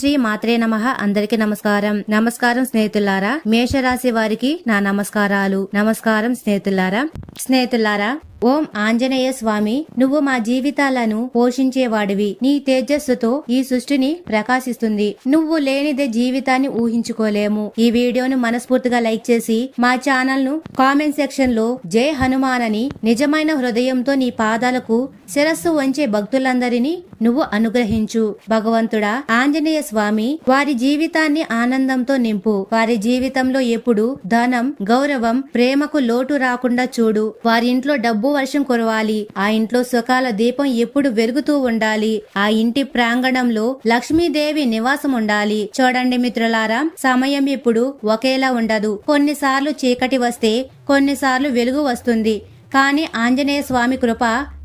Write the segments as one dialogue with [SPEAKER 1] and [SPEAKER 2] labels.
[SPEAKER 1] శ్రీ మాత్రే నమ. అందరికి నమస్కారం. నమస్కారం స్నేహితులారా మేషరాశి వారికి నా నమస్కారాలు. నమస్కారం స్నేహితులారా. స్నేహితులారా ఓం ఆంజనేయ స్వామి నువ్వు మా జీవితాలను పోషించేవాడివి. నీ తేజస్సుతో ఈ సృష్టిని ప్రకాశిస్తుంది. నువ్వు లేనిదే జీవితాన్ని ఊహించుకోలేము. ఈ వీడియోను మనస్ఫూర్తిగా లైక్ చేసి మా ఛానల్ను కామెంట్ సెక్షన్లో జై హనుమాన్ అని నిజమైన హృదయంతో నీ పాదాలకు శిరస్సు వంచే భక్తులందరినీ నువ్వు అనుగ్రహించు. భగవంతుడా ఆంజనేయ స్వామి వారి జీవితాన్ని ఆనందంతో నింపు. వారి జీవితంలో ఎప్పుడు ధనం గౌరవం ప్రేమకు లోటు రాకుండా చూడు. వారి ఇంట్లో డబ్బు వర్షం కురవాలి. ఆ ఇంట్లో సుఖాల దీపం ఎప్పుడు వెలుగుతూ ఉండాలి. ఆ ఇంటి ప్రాంగణంలో లక్ష్మీదేవి నివాసం ఉండాలి చూడండి మిత్రులారా సమయం ఇప్పుడు ఒకేలా ఉండదు. కొన్నిసార్లు చీకటి వస్తే కొన్నిసార్లు వెలుగు వస్తుంది. కానీ ఆంజనేయ స్వామి కృప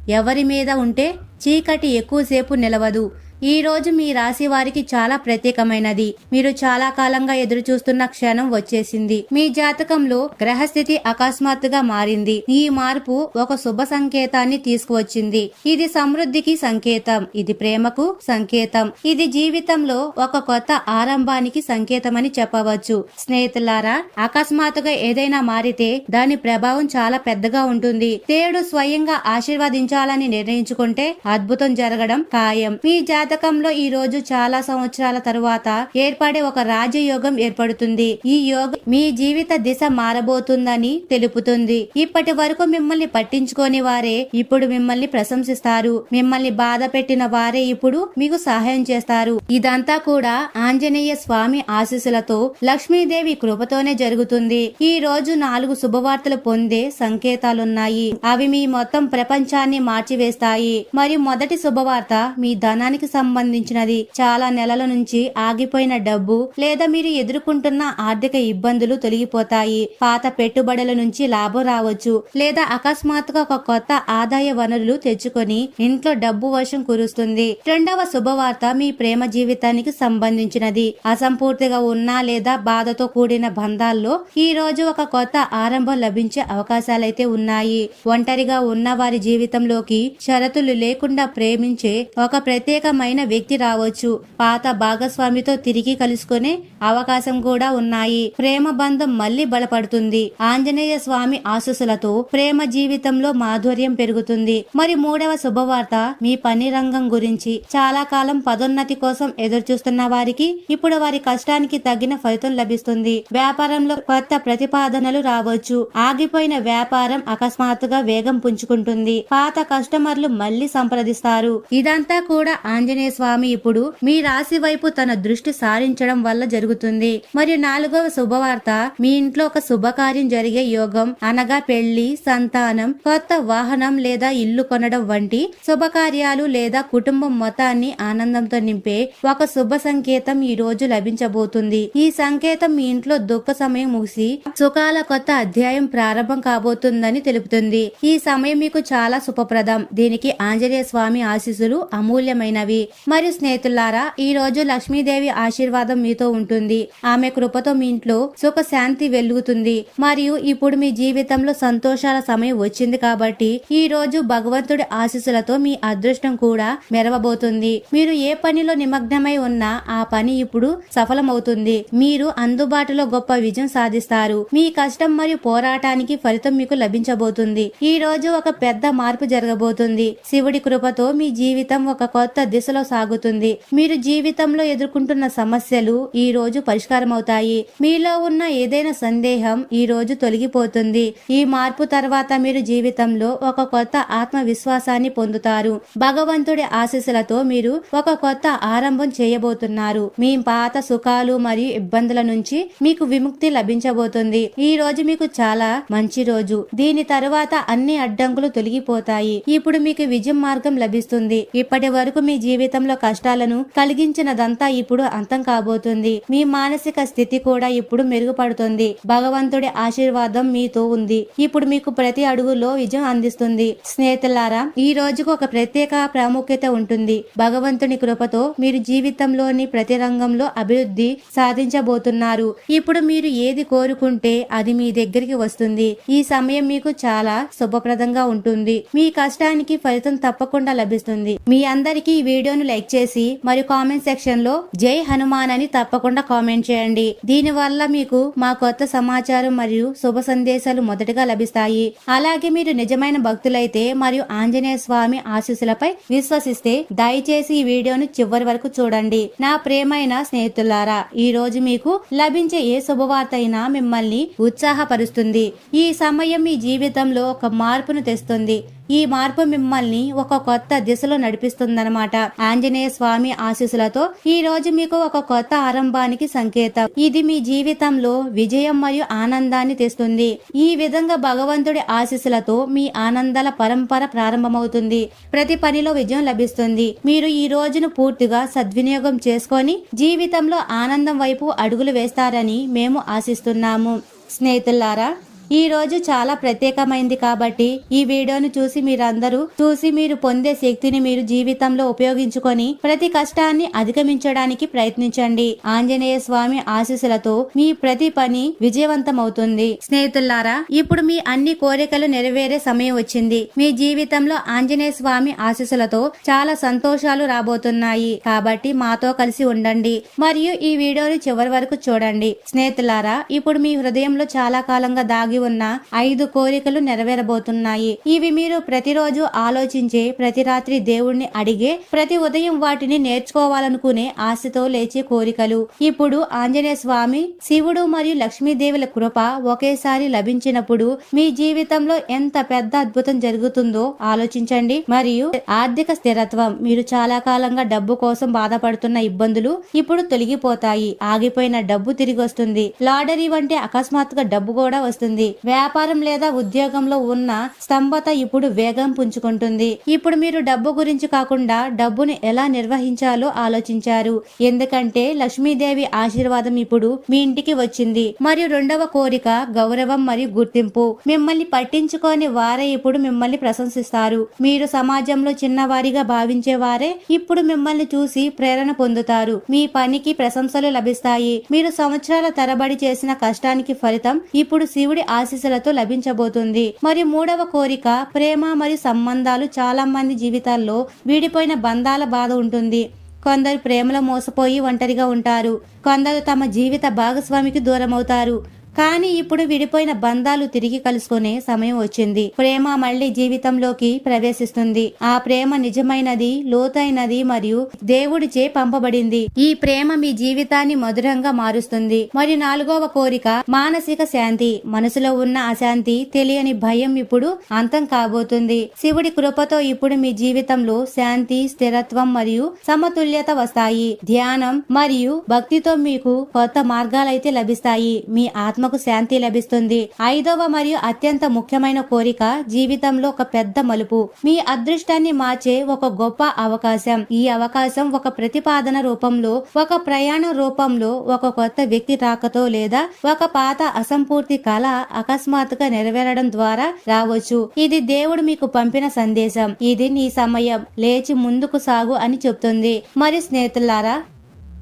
[SPEAKER 1] ఎవరి మీద ఉంటే చీకటి ఎక్కువసేపు నిలవదు. ఈ రోజు మీ రాశి వారికి చాలా ప్రత్యేకమైనది. మీరు చాలా కాలంగా ఎదురు చూస్తున్న క్షణం వచ్చేసింది. మీ జాతకంలో గ్రహస్థితి అకస్మాత్తుగా మారింది. ఈ మార్పు ఒక శుభ సంకేతాన్ని తీసుకువచ్చింది. ఇది సమృద్ధికి సంకేతం. ఇది ప్రేమకు సంకేతం. ఇది జీవితంలో ఒక కొత్త ఆరంభానికి సంకేతమని చెప్పవచ్చు. స్నేహితులారా అకస్మాత్తుగా ఏదైనా మారితే దాని ప్రభావం చాలా పెద్దగా ఉంటుంది. దేవుడు స్వయంగా ఆశీర్వదించాలని నిర్ణయించుకుంటే అద్భుతం జరగడం ఖాయం. మీ జాతకంలో ఈ రోజు చాలా సంవత్సరాల తరువాత ఏర్పడే ఒక రాజయోగం ఏర్పడుతుంది. ఈ యోగం మీ జీవిత దిశ మారబోతుందని తెలుపుతుంది. ఇప్పటి వరకు మిమ్మల్ని పట్టించుకోని వారే ఇప్పుడు మిమ్మల్ని ప్రశంసిస్తారు. మిమ్మల్ని బాధ పెట్టిన వారే ఇప్పుడు మీకు సహాయం చేస్తారు. ఇదంతా కూడా ఆంజనేయ స్వామి ఆశీస్సులతో లక్ష్మీదేవి కృపతోనే జరుగుతుంది. ఈ రోజు నాలుగు శుభవార్తలు పొందే సంకేతాలున్నాయి. అవి మీ మొత్తం ప్రపంచాన్ని మార్చివేస్తాయి. మరియు మొదటి శుభవార్త మీ ధనానికి సంబంధించినది. చాలా నెలల నుంచి ఆగిపోయిన డబ్బు లేదా మీరు ఎదుర్కొంటున్న ఆర్థిక ఇబ్బందులు తొలగిపోతాయి. పాత పెట్టుబడుల నుంచి లాభం రావచ్చు లేదా అకస్మాత్తుగా ఒక కొత్త ఆదాయ వనరులు తెచ్చుకొని ఇంట్లో డబ్బు వర్షం కురుస్తుంది. రెండవ శుభవార్త మీ ప్రేమ జీవితానికి సంబంధించినది. అసంపూర్తిగా ఉన్నా లేదా బాధతో కూడిన బంధాల్లో ఈ రోజు ఒక కొత్త ఆరంభం లభించే అవకాశాలైతే ఉన్నాయి. ఒంటరిగా ఉన్న వారి జీవితంలోకి షరతులు లేకుండా ప్రేమించే ఒక ప్రత్యేకమైన వ్యక్తి రావచ్చు. పాత భాగస్వామితో తిరిగి కలుసుకునే అవకాశం కూడా ఉన్నాయి. ప్రేమ బంధం మళ్ళీ బలపడుతుంది. ఆంజనేయ స్వామి ఆశస్సులతో ప్రేమ జీవితంలో మాధుర్యం పెరుగుతుంది. మరి మూడవ శుభవార్త మీ పని రంగం గురించి. చాలా కాలం పదోన్నతి కోసం ఎదురు చూస్తున్న వారికి ఇప్పుడు వారి కష్టానికి తగిన ఫలితం లభిస్తుంది. వ్యాపారంలో కొత్త ప్రతిపాదనలు రావచ్చు. ఆగిపోయిన వ్యాపారం అకస్మాత్తుగా వేగం పుంజుకుంటుంది. పాత కస్టమర్లు మళ్ళీ సంప్రదిస్తారు. ఇదంతా కూడా ఆంజనేయ ఆంజనేయ స్వామి ఇప్పుడు మీ రాశి వైపు తన దృష్టి సారించడం వల్ల జరుగుతుంది. మరియు నాలుగవ శుభవార్త మీ ఇంట్లో ఒక శుభకార్యం జరిగే యోగం అనగా పెళ్ళి సంతానం కొత్త వాహనం లేదా ఇల్లు కొనడం వంటి శుభకార్యాలు లేదా కుటుంబం మొత్తాన్ని ఆనందంతో నింపే ఒక శుభ సంకేతం ఈ రోజు లభించబోతుంది. ఈ సంకేతం మీ ఇంట్లో దుఃఖ సమయం ముగిసి సుఖాల కొత్త అధ్యాయం ప్రారంభం కాబోతుందని తెలుపుతుంది. ఈ సమయం మీకు చాలా శుభప్రదం. దీనికి ఆంజనేయ స్వామి ఆశీస్సులు అమూల్యమైనవి. మరియు స్నేహితులారా ఈ రోజు లక్ష్మీదేవి ఆశీర్వాదం మీతో ఉంటుంది. ఆమె కృపతో మీ ఇంట్లో సుఖ శాంతి వెలుగుతుంది. మరియు ఇప్పుడు మీ జీవితంలో సంతోషాల సమయం వచ్చింది కాబట్టి ఈ రోజు భగవంతుడి ఆశీస్సులతో మీ అదృష్టం కూడా మెరవబోతుంది. మీరు ఏ పనిలో నిమగ్నమై ఉన్నా ఆ పని ఇప్పుడు సఫలమవుతుంది. మీరు అందుబాటులో గొప్ప విజయం సాధిస్తారు. మీ కష్టం మరియు పోరాటానికి ఫలితం మీకు లభించబోతుంది. ఈ రోజు ఒక పెద్ద మార్పు జరగబోతుంది. శివుడి కృపతో మీ జీవితం ఒక కొత్త దిశలో సాగుతుంది. మీరు జీవితంలో ఎదుర్కొంటున్న సమస్యలు ఈ రోజు పరిష్కారం అవుతాయి మీలో ఉన్న ఏదైనా సందేహం ఈ రోజు తొలగిపోతుంది. ఈ మార్పు తర్వాత మీరు జీవితంలో ఒక కొత్త ఆత్మవిశ్వాసాన్ని పొందుతారు. భగవంతుడి ఆశీస్సులతో మీరు ఒక కొత్త ఆరంభం చేయబోతున్నారు. మీ పాత సుఖాలు మరియు ఇబ్బందుల నుంచి మీకు విముక్తి లభించబోతుంది. ఈ రోజు మీకు చాలా మంచి రోజు. దీని తరువాత అన్ని అడ్డంకులు తొలగిపోతాయి. ఇప్పుడు మీకు విజయం మార్గం లభిస్తుంది. ఇప్పటి వరకు మీ జీవితంలో కష్టాలను కలిగించినదంతా ఇప్పుడు అంతం కాబోతుంది. మీ మానసిక స్థితి కూడా ఇప్పుడు మెరుగుపడుతుంది. భగవంతుడి ఆశీర్వాదం మీతో ఉంది. ఇప్పుడు మీకు ప్రతి అడుగులో విజయం అందిస్తుంది. స్నేహితులారా ఈ రోజుకు ఒక ప్రత్యేక ప్రాముఖ్యత ఉంటుంది. భగవంతుని కృపతో మీరు జీవితంలోని ప్రతి రంగంలో అభివృద్ధి సాధించబోతున్నారు. ఇప్పుడు మీరు ఏది కోరుకుంటే అది మీ దగ్గరికి వస్తుంది. ఈ సమయం మీకు చాలా శుభప్రదంగా ఉంటుంది. మీ కష్టానికి ఫలితం తప్పకుండా లభిస్తుంది. మీ అందరికీ ఈ వీడియోను లైక్ చేసి మరియు కామెంట్ సెక్షన్లో జై హనుమాన్ అని తప్పకుండా కామెంట్ చేయండి. దీని వల్ల మీకు మా కొత్త సమాచారం మరియు శుభ సందేశాలు మొదటగా లభిస్తాయి. అలాగే మీరు నిజమైన భక్తులైతే మరియు ఆంజనేయ స్వామి ఆశీస్సులపై విశ్వసిస్తే దయచేసి ఈ వీడియోను చివరి వరకు చూడండి. నా ప్రేమైన స్నేహితులారా ఈ రోజు మీకు లభించే ఏ శుభవార్త అయినా మిమ్మల్ని ఉత్సాహపరుస్తుంది. ఈ సమయం మీ జీవితంలో ఒక మార్పును తెస్తుంది. ఈ మార్పు మిమ్మల్ని ఒక కొత్త దిశలో నడిపిస్తుందన్నమాట. ఆంజనేయ స్వామి ఆశీస్సులతో ఈ రోజు మీకు ఒక కొత్త ఆరంభానికి సంకేతం. ఇది మీ జీవితంలో విజయం మరియు ఆనందాన్ని తెస్తుంది. ఈ విధంగా భగవంతుడి ఆశీస్సులతో మీ ఆనందాల పరంపర ప్రారంభమవుతుంది. ప్రతి పనిలో విజయం లభిస్తుంది. మీరు ఈ రోజును పూర్తిగా సద్వినియోగం చేసుకొని జీవితంలో ఆనందం వైపు అడుగులు వేస్తారని మేము ఆశిస్తున్నాము. స్నేహితులారా ఈ రోజు చాలా ప్రత్యేకమైంది కాబట్టి ఈ వీడియోను చూసి మీరందరూ చూసి మీరు పొందే శక్తిని మీరు జీవితంలో ఉపయోగించుకొని ప్రతి కష్టాన్ని అధిగమించడానికి ప్రయత్నించండి. ఆంజనేయ స్వామి ఆశీస్సులతో మీ ప్రతి పని విజయవంతమవుతుంది. స్నేహితులారా ఇప్పుడు మీ అన్ని కోరికలు నెరవేరే సమయం వచ్చింది. మీ జీవితంలో ఆంజనేయ స్వామి ఆశీస్సులతో చాలా సంతోషాలు రాబోతున్నాయి. కాబట్టి మాతో కలిసి ఉండండి. మరియు ఈ వీడియోని చివరి వరకు చూడండి. స్నేహితులారా ఇప్పుడు మీ హృదయంలో చాలా కాలంగా దాగి ఉన్న ఐదు కోరికలు నెరవేరబోతున్నాయి. ఇవి మీరు ప్రతిరోజు ఆలోచించే ప్రతి రాత్రి దేవుణ్ణి అడిగే ప్రతి ఉదయం వాటిని నేర్చుకోవాలనుకునే ఆశతో లేచే కోరికలు. ఇప్పుడు ఆంజనేయ స్వామి శివుడు మరియు లక్ష్మీదేవుల కృప ఒకేసారి లభించినప్పుడు మీ జీవితంలో ఎంత పెద్ద అద్భుతం జరుగుతుందో ఆలోచించండి. మరియు ఆర్థిక స్థిరత్వం మీరు చాలా కాలంగా డబ్బు కోసం బాధపడుతున్న ఇబ్బందులు ఇప్పుడు తొలగిపోతాయి. ఆగిపోయిన డబ్బు తిరిగి వస్తుంది. లాటరీ వంటి అకస్మాత్తుగా డబ్బు కూడా వస్తుంది. వ్యాపారం లేదా ఉద్యోగంలో ఉన్న స్తంభత ఇప్పుడు వేగం పుంజుకుంటుంది. ఇప్పుడు మీరు డబ్బు గురించి కాకుండా డబ్బును ఎలా నిర్వహించాలో ఆలోచించారు. ఎందుకంటే లక్ష్మీదేవి ఆశీర్వాదం ఇప్పుడు మీ ఇంటికి వచ్చింది. మరియు రెండవ కోరిక గౌరవం మరియు గుర్తింపు. మిమ్మల్ని పట్టించుకొని వారే ఇప్పుడు మిమ్మల్ని ప్రశంసిస్తారు. మీరు సమాజంలో చిన్నవారిగా భావించే వారే ఇప్పుడు మిమ్మల్ని చూసి ప్రేరణ పొందుతారు. మీ పనికి ప్రశంసలు లభిస్తాయి. మీరు సంవత్సరాల తరబడి చేసిన కష్టానికి ఫలితం ఇప్పుడు శివుడి ఆశీస్సులతో లభించబోతుంది. మరియు మూడవ కోరిక ప్రేమ మరియు సంబంధాలు చాలా మంది జీవితాల్లో వీడిపోయిన బంధాల బాధ ఉంటుంది. కొందరు ప్రేమలో మోసపోయి ఒంటరిగా ఉంటారు. కొందరు తమ జీవిత భాగస్వామికి దూరమవుతారు. కానీ ఇప్పుడు విడిపోయిన బంధాలు తిరిగి కలుసుకునే సమయం వచ్చింది. ప్రేమ మళ్ళీ జీవితంలోకి ప్రవేశిస్తుంది. ఆ ప్రేమ నిజమైనది లోతైనది మరియు దేవుడిచే పంపబడింది. ఈ ప్రేమ మీ జీవితాన్ని మధురంగా మారుస్తుంది. మరి నాలుగవ కోరిక మానసిక శాంతి. మనసులో ఉన్న అశాంతి తెలియని భయం ఇప్పుడు అంతం కాబోతుంది. శివుడి కృపతో ఇప్పుడు మీ జీవితంలో శాంతి స్థిరత్వం మరియు సమతుల్యత వస్తాయి. ధ్యానం మరియు భక్తితో మీకు కొత్త మార్గాలైతే లభిస్తాయి. మీ ఆత్మ ఆత్మకు శాంతి లభిస్తుంది. ఐదవ మరియు అత్యంత ముఖ్యమైన కోరిక జీవితంలో ఒక పెద్ద మలుపు. మీ అదృష్టాన్ని మార్చే ఒక గొప్ప అవకాశం. ఈ అవకాశం ఒక ప్రతిపాదన రూపంలో ఒక ప్రయాణ రూపంలో ఒక కొత్త వ్యక్తి రాకతో లేదా ఒక పాత అసంపూర్తి కళ అకస్మాత్తుగా నెరవేరడం ద్వారా రావచ్చు. ఇది దేవుడు మీకు పంపిన సందేశం. ఇది నీ సమయం. లేచి ముందుకు సాగు అని చెప్తుంది. మరి స్నేహితులారా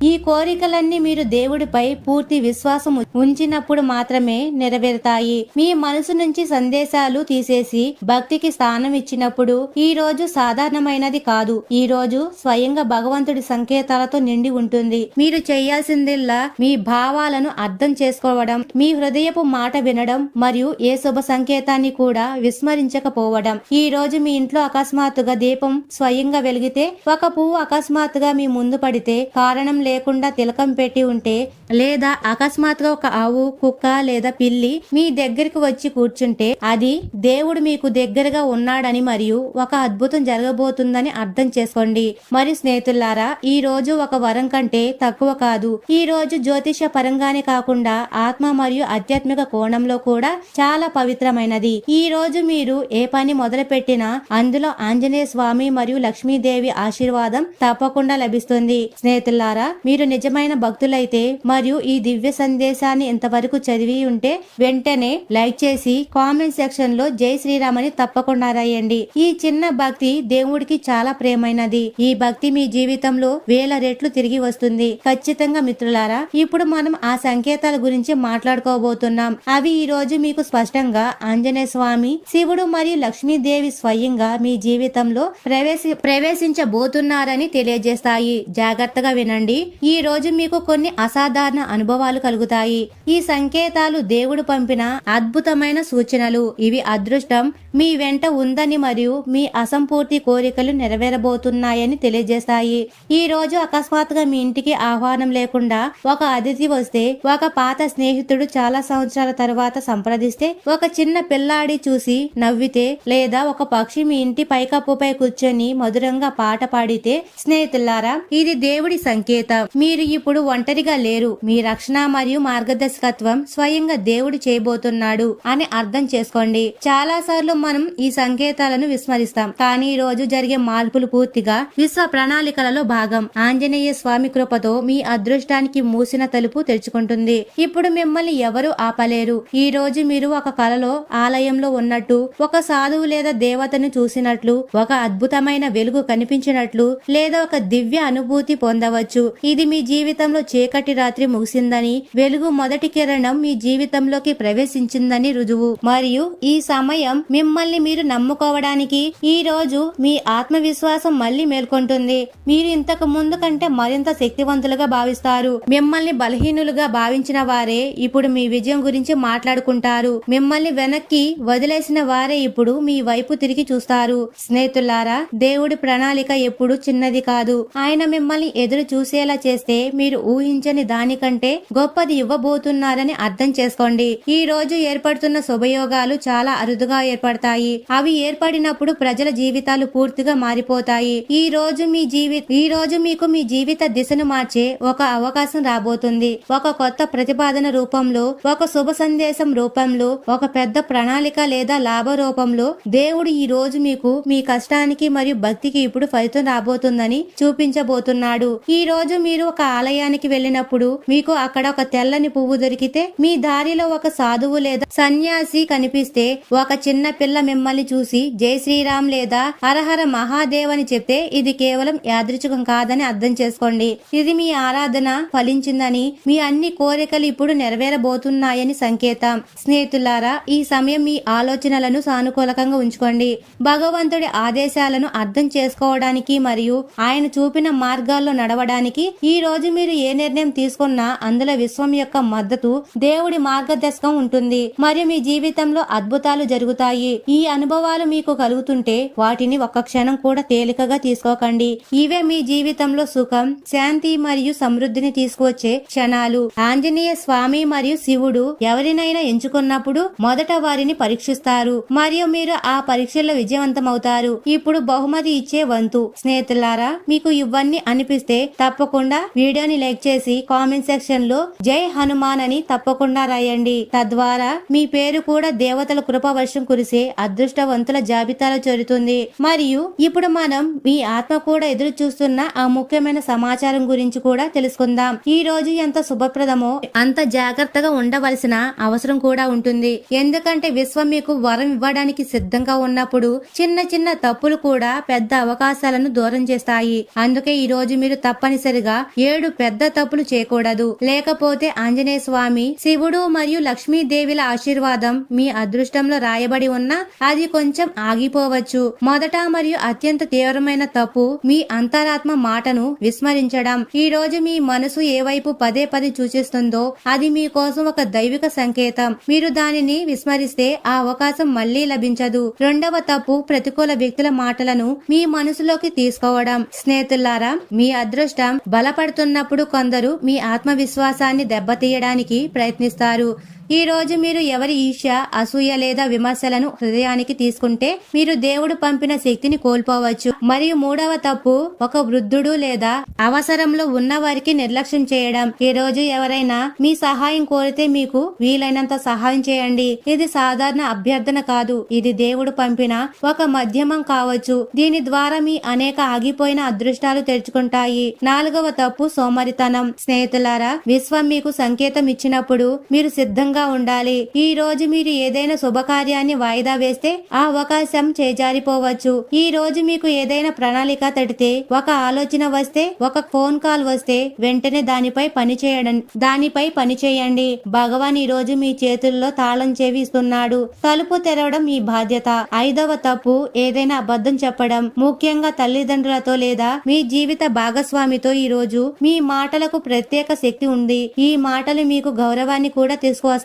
[SPEAKER 1] ఈ కోరికలన్నీ మీరు దేవుడిపై పూర్తి విశ్వాసం ఉంచినప్పుడు మాత్రమే నెరవేరుతాయి. మీ మనసు నుంచి సందేశాలు తీసేసి భక్తికి స్థానం ఇచ్చినప్పుడు ఈ రోజు సాధారణమైనది కాదు. ఈ రోజు స్వయంగా భగవంతుడి సంకేతాలతో నిండి ఉంటుంది. మీరు చేయాల్సిందిల్లా మీ భావాలను అర్థం చేసుకోవడం మీ హృదయపు మాట వినడం మరియు ఏ శుభ సంకేతాన్ని కూడా విస్మరించకపోవడం. ఈ రోజు మీ ఇంట్లో అకస్మాత్తుగా దీపం స్వయంగా వెలిగితే ఒక పువ్వు అకస్మాత్తుగా మీ ముందు పడితే కారణం లేకుండా తిలకం పెట్టి ఉంటే లేదా అకస్మాత్తుగా ఒక ఆవు కుక్క లేదా పిల్లి మీ దగ్గరికి వచ్చి కూర్చుంటే అది దేవుడు మీకు దగ్గరగా ఉన్నాడని మరియు ఒక అద్భుతం జరగబోతుందని అర్థం చేసుకోండి. మరి స్నేహితులారా ఈ రోజు ఒక వరం కంటే తక్కువ కాదు. ఈ రోజు జ్యోతిష పరంగానే కాకుండా ఆత్మ మరియు ఆధ్యాత్మిక కోణంలో కూడా చాలా పవిత్రమైనది. ఈ రోజు మీరు ఏ పని మొదలు పెట్టినా అందులో ఆంజనేయ స్వామి మరియు లక్ష్మీదేవి ఆశీర్వాదం తప్పకుండా లభిస్తుంది. స్నేహితులారా మీరు నిజమైన భక్తులైతే మరి మరియు ఈ దివ్య సందేశాన్ని ఇంతవరకు చదివి ఉంటే వెంటనే లైక్ చేసి కామెంట్ సెక్షన్లో జై శ్రీరామ్ అని తప్పకుండా రాయండి. ఈ చిన్న భక్తి దేవుడికి చాలా ప్రేమైనది. ఈ భక్తి మీ జీవితంలో వేల రెట్లు తిరిగి వస్తుంది. ఖచ్చితంగా మిత్రులారా ఇప్పుడు మనం ఆ సంకేతాల గురించి మాట్లాడుకోబోతున్నాం. అవి ఈ రోజు మీకు స్పష్టంగా ఆంజనేయ స్వామి శివుడు మరియు లక్ష్మీదేవి స్వయంగా మీ జీవితంలో ప్రవేశ ప్రవేశించబోతున్నారని తెలియజేస్తాయి. జాగ్రత్తగా వినండి. ఈ రోజు మీకు కొన్ని అసాధారణ అనుభవాలు కలుగుతాయి. ఈ సంకేతాలు దేవుడు పంపిన అద్భుతమైన సూచనలు. ఇవి అదృష్టం. మీ వెంట ఉందని మరియు మీ అసంపూర్తి కోరికలు నెరవేరబోతున్నాయని తెలియజేస్తాయి. ఈ రోజు అకస్మాత్తుగా మీ ఇంటికి ఆహ్వానం లేకుండా ఒక అతిథి వస్తే ఒక పాత స్నేహితుడు చాలా సంవత్సరాల తర్వాత సంప్రదిస్తే ఒక చిన్న పిల్లాడి చూసి నవ్వితే లేదా ఒక పక్షి మీ ఇంటి పైకప్పుపై కూర్చొని మధురంగా పాట పాడితే స్నేహితులారా ఇది దేవుడి సంకేతం. మీరు ఇప్పుడు ఒంటరిగా లేరు. మీ రక్షణ మరియు మార్గదర్శకత్వం స్వయంగా దేవుడు చేయబోతున్నాడు అని అర్థం చేసుకోండి. చాలా సార్లు మనం ఈ సంకేతాలను విస్మరిస్తాం. కానీ ఈ రోజు జరిగే మార్పులు పూర్తిగా విశ్వ ప్రణాళికలలో భాగం. ఆంజనేయ స్వామి కృపతో మీ అదృష్టానికి మూసిన తలుపు తెరుచుకుంటుంది. ఇప్పుడు మిమ్మల్ని ఎవరు ఆపలేరు? ఈ రోజు మీరు ఒక కలలో ఆలయంలో ఉన్నట్టు ఒక సాధువు లేదా దేవతను చూసినట్లు ఒక అద్భుతమైన వెలుగు కనిపించినట్లు లేదా ఒక దివ్య అనుభూతి పొందవచ్చు. ఇది మీ జీవితంలో చీకటి రాత్రి ముగిసిందని వెలుగు మొదటి కిరణం మీ జీవితంలోకి ప్రవేశించిందని రుజువు. మరియు ఈ సమయం మిమ్మల్ని మీరు నమ్ముకోవడానికి ఈ రోజు మీ ఆత్మవిశ్వాసం మళ్ళీ మేల్కొంటుంది. మీరు ఇంతకు ముందు కంటే మరింత శక్తివంతులుగా భావిస్తారు. మిమ్మల్ని బలహీనులుగా భావించిన వారే ఇప్పుడు మీ విజయం గురించి మాట్లాడుకుంటారు. మిమ్మల్ని వెనక్కి వదిలేసిన వారే ఇప్పుడు మీ వైపు తిరిగి చూస్తారు. స్నేహితులారా దేవుడి ప్రణాళిక ఎప్పుడు చిన్నది కాదు. ఆయన మిమ్మల్ని ఎదురు చూసేలా చేస్తే మీరు ఊహించని దాని దానికంటే గొప్పది ఇవ్వబోతున్నారని అర్థం చేసుకోండి. ఈ రోజు ఏర్పడుతున్న శుభయోగాలు చాలా అరుదుగా ఏర్పడతాయి. అవి ఏర్పడినప్పుడు ప్రజల జీవితాలు పూర్తిగా మారిపోతాయి. ఈ రోజు మీ జీవి ఈ రోజు మీకు మీ జీవిత దిశను మార్చే ఒక అవకాశం రాబోతుంది. ఒక కొత్త ప్రతిపాదన రూపంలో ఒక శుభ సందేశం రూపంలో ఒక పెద్ద ప్రణాళిక లేదా లాభ రూపంలో దేవుడు ఈ రోజు మీకు మీ కష్టానికి మరియు భక్తికి ఇప్పుడు ఫలితం రాబోతుందని చూపించబోతున్నాడు. ఈ రోజు మీరు ఒక ఆలయానికి వెళ్ళినప్పుడు మీకు అక్కడ ఒక తెల్లని పువ్వు దొరికితే మీ దారిలో ఒక సాధువు లేదా సన్యాసి కనిపిస్తే ఒక చిన్న పిల్ల మిమ్మల్ని చూసి జై శ్రీరామ్ లేదా హరహర మహాదేవ్ అని చెప్తే ఇది కేవలం యాదృచ్ఛికం కాదని అర్థం చేసుకోండి. ఇది మీ ఆరాధన ఫలించిందని మీ అన్ని కోరికలు ఇప్పుడు నెరవేరబోతున్నాయని సంకేతం. స్నేహితులారా ఈ సమయం మీ ఆలోచనలను సానుకూలకంగా ఉంచుకోండి. భగవంతుడి ఆదేశాలను అర్థం చేసుకోవడానికి మరియు ఆయన చూపిన మార్గాల్లో నడవడానికి ఈ రోజు మీరు ఏ నిర్ణయం తీసుకున్న అందులో విశ్వం యొక్క మద్దతు దేవుడి మార్గదర్శకం ఉంటుంది. మరియు మీ జీవితంలో అద్భుతాలు జరుగుతాయి. ఈ అనుభవాలు మీకు కలుగుతుంటే వాటిని ఒక్క క్షణం కూడా తేలికగా తీసుకోకండి. ఇవే మీ జీవితంలో సుఖం శాంతి మరియు సమృద్ధిని తీసుకువచ్చే క్షణాలు. ఆంజనేయ స్వామి మరియు శివుడు ఎవరినైనా ఎంచుకున్నప్పుడు మొదట వారిని పరీక్షిస్తారు. మరియు మీరు ఆ పరీక్షల్లో విజయవంతమవుతారు. ఇప్పుడు బహుమతి ఇచ్చే వంతు. స్నేహితులారా మీకు ఇవన్నీ అనిపిస్తే తప్పకుండా వీడియోని లైక్ చేసి కామెంట్ సెక్షన్లో జై హనుమాన్ అని తప్పకుండా రాయండి. తద్వారా మీ పేరు కూడా దేవతల కృప వర్షం కురిసే అదృష్టవంతుల జాబితాలో చేరుతుంది. మరియు ఇప్పుడు మనం మీ ఆత్మ కూడా ఎదురు చూస్తున్న ఆ ముఖ్యమైన సమాచారం గురించి కూడా తెలుసుకుందాం. ఈ రోజు ఎంత శుభప్రదమో అంత జాగ్రత్తగా ఉండవలసిన అవసరం కూడా ఉంటుంది. ఎందుకంటే విశ్వం మీకు వరం ఇవ్వడానికి సిద్ధంగా ఉన్నప్పుడు చిన్న చిన్న తప్పులు కూడా పెద్ద అవకాశాలను దూరం చేస్తాయి. అందుకే ఈ రోజు మీరు తప్పనిసరిగా ఏడు పెద్ద తప్పులు చేయకూడదు. లేకపోతే ఆంజనేయ స్వామి శివుడు మరియు లక్ష్మీదేవిల ఆశీర్వాదం మీ అదృష్టంలో రాయబడి ఉన్నా అది కొంచెం ఆగిపోవచ్చు. మొదట మరియు అత్యంత తీవ్రమైన తప్పు మీ అంతరాత్మ మాటను విస్మరించడం. ఈ రోజు మీ మనసు ఏ వైపు పదే పదే సూచిస్తుందో అది మీకోసం ఒక దైవిక సంకేతం. మీరు దానిని విస్మరిస్తే ఆ అవకాశం మళ్ళీ లభించదు. రెండవ తప్పు ప్రతికూల వ్యక్తుల మాటలను మీ మనసులోకి తీసుకోవడం. స్నేహితులారా మీ అదృష్టం బలపడుతున్నప్పుడు కొందరు మీ ఆత్మ ఆత్మవిశ్వాసాన్ని దెబ్బతీయడానికి ప్రయత్నిస్తారు. ఈ రోజు మీరు ఎవరి ఈర్ష్య అసూయ లేదా విమర్శలను హృదయానికి తీసుకుంటే మీరు దేవుడు పంపిన శక్తిని కోల్పోవచ్చు. మరియు మూడవ తప్పు ఒక వృద్ధుడు లేదా అవసరంలో ఉన్న వారికి నిర్లక్ష్యం చేయడం. ఈ రోజు ఎవరైనా మీ సహాయం కోరితే మీకు వీలైనంత సహాయం చేయండి. ఇది సాధారణ అభ్యర్థన కాదు. ఇది దేవుడు పంపిన ఒక మధ్యమం కావచ్చు. దీని ద్వారా మీ అనేక ఆగిపోయిన అదృష్టాలు తెరుచుకుంటాయి. నాలుగవ తప్పు సోమరితనం. స్నేహితులారా విశ్వం మీకు సంకేతం ఇచ్చినప్పుడు మీరు సిద్ధంగా ఉండాలి. ఈ రోజు మీరు ఏదైనా శుభకార్యాన్ని వాయిదా వేస్తే ఆ అవకాశం చేజారిపోవచ్చు. ఈ రోజు మీకు ఏదైనా ప్రణాళిక తడితే ఒక ఆలోచన వస్తే ఒక ఫోన్ కాల్ వస్తే వెంటనే దానిపై పని చేయడం దానిపై పని చేయండి. భగవాన్ ఈ రోజు మీ చేతుల్లో తాళం చేవిస్తున్నాడు. తలుపు తెరవడం మీ బాధ్యత. ఐదవ తప్పు ఏదైనా అబద్ధం చెప్పడం. ముఖ్యంగా తల్లిదండ్రులతో లేదా మీ జీవిత భాగస్వామితో ఈ రోజు మీ మాటలకు ప్రత్యేక శక్తి ఉంది. ఈ మాటలు మీకు గౌరవాన్ని కూడా తీసుకువస్తాయి.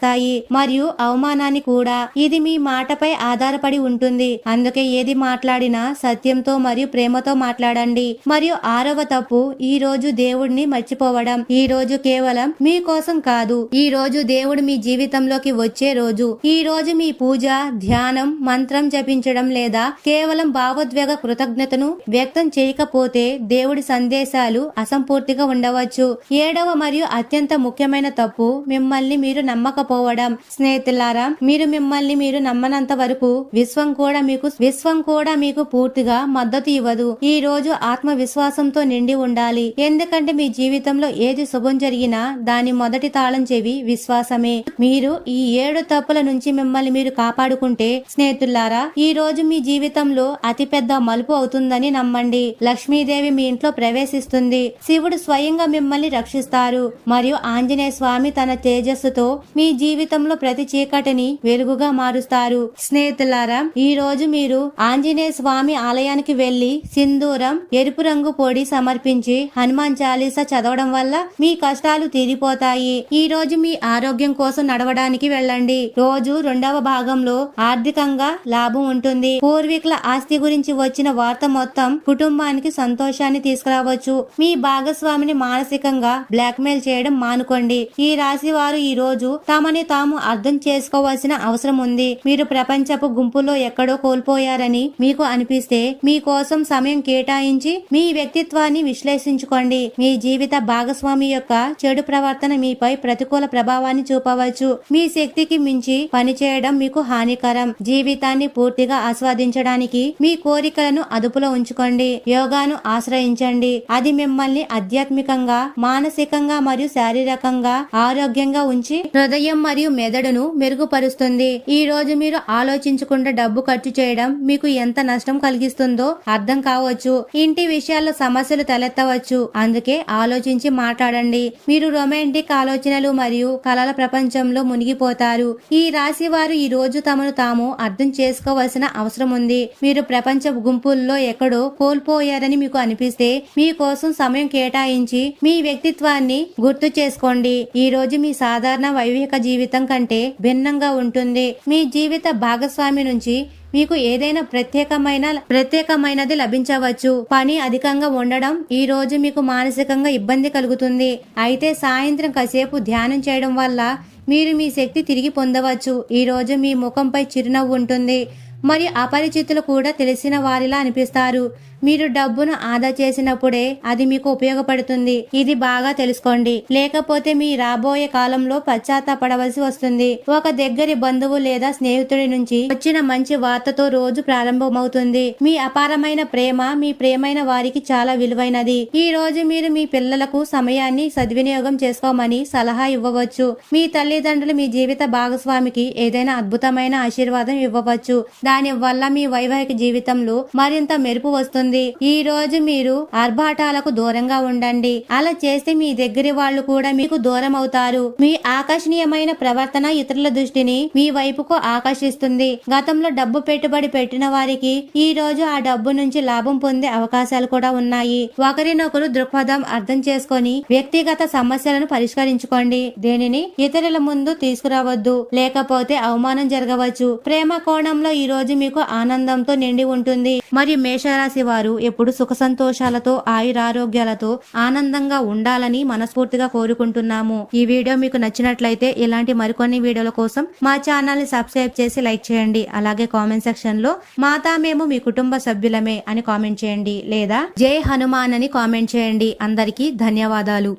[SPEAKER 1] మరియు అవమానాన్ని కూడా. ఇది మీ మాటపై ఆధారపడి ఉంటుంది. అందుకే ఏది మాట్లాడినా సత్యంతో మరియు ప్రేమతో మాట్లాడండి. మరియు ఆరవ తప్పు ఈ రోజు దేవుడిని మర్చిపోవడం. ఈ రోజు కేవలం మీ కోసం కాదు. ఈ రోజు దేవుడు మీ జీవితంలోకి వచ్చే రోజు. ఈ రోజు మీ పూజ ధ్యానం మంత్రం జపించడం లేదా కేవలం భావోద్వేగ కృతజ్ఞతను వ్యక్తం చేయకపోతే దేవుడి సందేశాలు అసంపూర్తిగా ఉండవచ్చు. ఏడవ మరియు అత్యంత ముఖ్యమైన తప్పు మిమ్మల్ని మీరు నమ్మకపోవడం స్నేహితులారా మీరు మిమ్మల్ని మీరు నమ్మనంత వరకు విశ్వం కూడా మీకు విశ్వం కూడా మీకు పూర్తిగా మద్దతు ఇవ్వదు. ఈ రోజు ఆత్మవిశ్వాసంతో నిండి ఉండాలి. ఎందుకంటే మీ జీవితంలో ఏది శుభం జరిగినా దాని మొదటి తాళం చెవి విశ్వాసమే. మీరు ఈ ఏడు తప్పుల నుంచి మిమ్మల్ని మీరు కాపాడుకుంటే స్నేహితులారా ఈ రోజు మీ జీవితంలో అతిపెద్ద మలుపు అవుతుందని నమ్మండి. లక్ష్మీదేవి మీ ఇంట్లో ప్రవేశిస్తుంది. శివుడు స్వయంగా మిమ్మల్ని రక్షిస్తారు. మరియు ఆంజనేయ స్వామి తన తేజస్సుతో మీ జీవితంలో ప్రతి చీకటిని వెలుగుగా మారుస్తారు. స్నేహితులారా ఈ రోజు మీరు ఆంజనేయ స్వామి ఆలయానికి వెళ్ళి సింధూరం ఎరుపు రంగు పొడి సమర్పించి హనుమాన్ చాలీసా చదవడం వల్ల మీ కష్టాలు తీరిపోతాయి. ఈ రోజు మీ ఆరోగ్యం కోసం నడవడానికి వెళ్ళండి. రోజు రెండవ భాగంలో ఆర్థికంగా లాభం ఉంటుంది. పూర్వీకుల ఆస్తి గురించి వచ్చిన వార్త మొత్తం కుటుంబానికి సంతోషాన్ని తీసుకురావచ్చు. మీ భాగస్వామిని మానసికంగా బ్లాక్మెయిల్ చేయడం మానుకోండి. ఈ రాశి వారు ఈ రోజు తమ తమని తాము అర్థం చేసుకోవాల్సిన అవసరం ఉంది. మీరు ప్రపంచపు గుంపులో ఎక్కడో కోల్పోయారని మీకు అనిపిస్తే మీ కోసం సమయం కేటాయించి మీ వ్యక్తిత్వాన్ని విశ్లేషించుకోండి. మీ జీవిత భాగస్వామి యొక్క చెడు ప్రవర్తన మీపై ప్రతికూల ప్రభావాన్ని చూపవచ్చు. మీ శక్తికి మించి పనిచేయడం మీకు హానికరం. జీవితాన్ని పూర్తిగా ఆస్వాదించడానికి మీ కోరికలను అదుపులో ఉంచుకోండి. యోగాను ఆశ్రయించండి. అది మిమ్మల్ని ఆధ్యాత్మికంగా మానసికంగా మరియు శారీరకంగా ఆరోగ్యంగా ఉంచి హృదయం మరియు మెదడును మెరుగుపరుస్తుంది. ఈ రోజు మీరు ఆలోచించకుండా డబ్బు ఖర్చు చేయడం మీకు ఎంత నష్టం కలిగిస్తుందో అర్థం కావచ్చు. ఇంటి విషయాల్లో సమస్యలు తలెత్తవచ్చు. అందుకే ఆలోచించి మాట్లాడండి. మీరు రొమాంటిక్ ఆలోచనలు మరియు కళల ప్రపంచంలో మునిగిపోతారు. ఈ రాశి వారు ఈ రోజు తమను తాము అర్థం చేసుకోవాల్సిన అవసరం ఉంది. మీరు ప్రపంచ గుంపుల్లో ఎక్కడో కోల్పోయారని మీకు అనిపిస్తే మీకోసం సమయం కేటాయించి మీ వ్యక్తిత్వాన్ని గుర్తు చేసుకోండి. ఈ రోజు మీ సాధారణ వైవాహిక జీవితం కంటే భిన్నంగా ఉంటుంది. మీ జీవిత భాగస్వామి నుంచి మీకు ఏదైనా ప్రత్యేకమైన ప్రత్యేకమైనది లభించవచ్చు. పని అధికంగా ఉండడం ఈ రోజు మీకు మానసికంగా ఇబ్బంది కలుగుతుంది. అయితే సాయంత్రం కాసేపు ధ్యానం చేయడం వల్ల మీరు మీ శక్తి తిరిగి పొందవచ్చు. ఈ రోజు మీ ముఖంపై చిరునవ్వు ఉంటుంది. మరియు అపరిచితులు కూడా తెలిసిన వారిలా అనిపిస్తారు. మీరు డబ్బును ఆదా చేసినప్పుడే అది మీకు ఉపయోగపడుతుంది. ఇది బాగా తెలుసుకోండి. లేకపోతే మీ రాబోయే కాలంలో పశ్చాత్తాపడవలసి వస్తుంది. ఒక దగ్గరి బంధువు లేదా స్నేహితుడి నుంచి వచ్చిన మంచి వార్తతో రోజు ప్రారంభమవుతుంది. మీ అపారమైన ప్రేమ మీ ప్రేమైన వారికి చాలా విలువైనది. ఈ రోజు మీరు మీ పిల్లలకు సమయాన్ని సద్వినియోగం చేసుకోమని సలహా ఇవ్వవచ్చు. మీ తల్లిదండ్రులు మీ జీవిత భాగస్వామికి ఏదైనా అద్భుతమైన ఆశీర్వాదం ఇవ్వవచ్చు. దాని వల్ల మీ వైవాహిక జీవితంలో మరింత మెరుపు వస్తుంది. ఈ రోజు మీరు ఆర్భాటాలకు దూరంగా ఉండండి. అలా చేస్తే మీ దగ్గరి వాళ్ళు కూడా మీకు దూరం అవుతారు. మీ ఆకర్షణీయమైన ప్రవర్తన ఇతరుల దృష్టిని మీ వైపుకు ఆకర్షిస్తుంది. గతంలో డబ్బు పెట్టుబడి పెట్టిన వారికి ఈ రోజు ఆ డబ్బు నుంచి లాభం పొందే అవకాశాలు కూడా ఉన్నాయి. ఒకరినొకరు దృక్పథం అర్థం చేసుకొని వ్యక్తిగత సమస్యలను పరిష్కరించుకోండి. దేనిని? ఇతరుల ముందు తీసుకురావద్దు. లేకపోతే అవమానం జరగవచ్చు. ప్రేమ కోణంలో ఈ రోజు మీకు ఆనందంతో నిండి ఉంటుంది. మరియు మేషరాశి వారు వారు ఎప్పుడు సుఖ సంతోషాలతో ఆయురారోగ్యాలతో ఆనందంగా ఉండాలని మనస్ఫూర్తిగా కోరుకుంటున్నాము. ఈ వీడియో మీకు నచ్చినట్లయితే ఇలాంటి మరికొన్ని వీడియోల కోసం మా ఛానల్ని సబ్స్క్రైబ్ చేసి లైక్ చేయండి. అలాగే కామెంట్ సెక్షన్లో మాతా మేము మీ కుటుంబ సభ్యులమే అని కామెంట్ చేయండి. లేదా జై హనుమాన్ అని కామెంట్ చేయండి. అందరికీ ధన్యవాదాలు.